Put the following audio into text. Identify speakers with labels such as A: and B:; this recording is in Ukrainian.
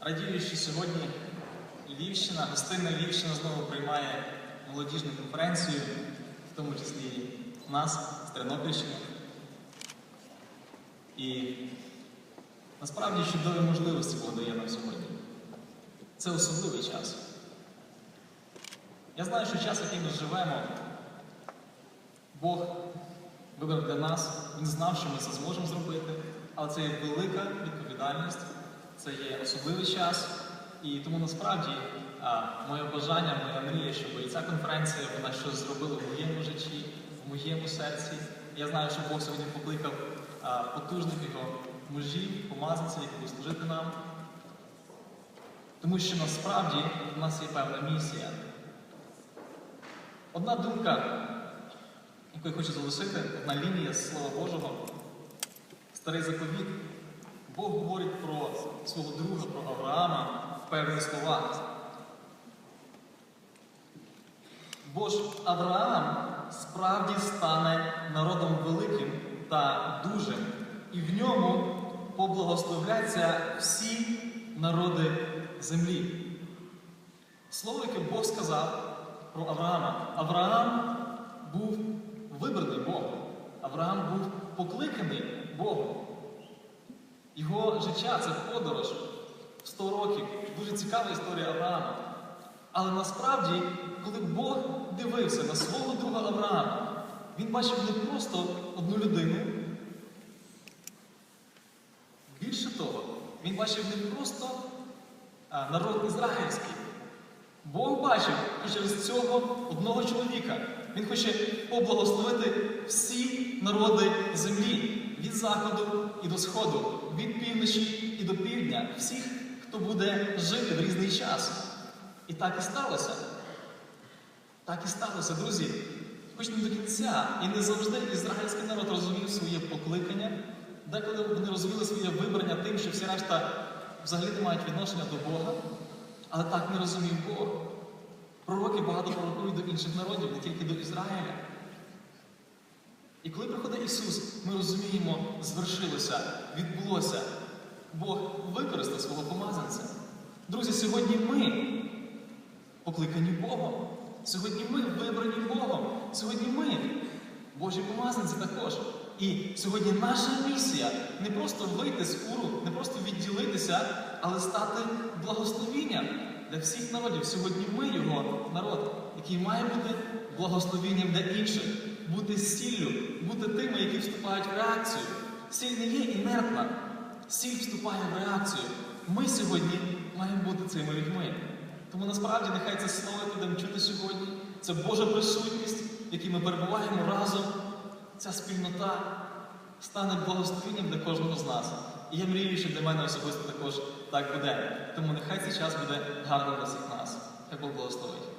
A: Радію, що сьогодні Львівщина, гостинна Львівщина знову приймає молодіжну конференцію, в тому числі нас з Тернопільщини. І насправді чудові можливості Бог дає нам сьогодні. Це особливий час. Я знаю, що час, який ми живемо, Бог вибрав для нас, Він знав, що ми це зможемо зробити, але це є велика відповідальність, це є особливий час. І тому насправді моє бажання, моя мрія, щоб ця конференція вона щось зробила в моєму житті, в моєму серці. Я знаю, що Бог сьогодні покликав потужних його мужів, помазанців, які служити нам. Тому що насправді в нас є певна місія. Одна думка, яку я хочу залишити, одна лінія з Слова Божого, старий заповіт. Бог говорить про свого друга, про Авраама в певних словах. Бо ж Авраам справді стане народом великим та дужим, і в ньому поблагословляться всі народи землі. Слово, яке Бог сказав про Авраама. Авраам був вибраний Богом. Авраам був покликаний Богом. Його життя це подорож в 100 років. Дуже цікава історія Авраама. Але насправді, коли Бог дивився на свого друга Авраама, він бачив не просто одну людину. Більше того, він бачив не просто народ ізраїльський. Бог бачив що через цього одного чоловіка. Він хоче поблагословити всі народи землі від заходу і до сходу, від півночі і до півдня, всіх, хто буде жити в різний час. І так і сталося. Так і сталося, друзі. Хоч не до кінця, і не завжди ізраїльський народ розумів своє покликання, деколи вони розуміли своє вибрання тим, що всі решта взагалі не мають відношення до Бога, але так не розумів Бог. Пророки багато пророкують до інших народів, не тільки до Ізраїля. І коли приходить Ісус, ми розуміємо, звершилося, відбулося. Бог використав свого помазанця. Друзі, сьогодні ми покликані Богом. Сьогодні ми вибрані Богом. Сьогодні ми, Божі помазанці також. І сьогодні наша місія не просто вийти з уру, не просто відділитися, але стати благословінням для всіх народів. Сьогодні ми його народ, який має бути благословінням для інших, бути сіллю, бути тими, які вступають в реакцію. Сіль не є інертна, сіль вступає в реакцію. Ми сьогодні маємо бути цими людьми. Тому насправді нехай це слово будемо чути сьогодні. Це Божа присутність, в якій ми перебуваємо разом. Ця спільнота стане благословенням для кожного з нас. І я мрію, що для мене особисто також так буде. Тому нехай цей час буде гарним для всіх нас. Хай Бог благословить.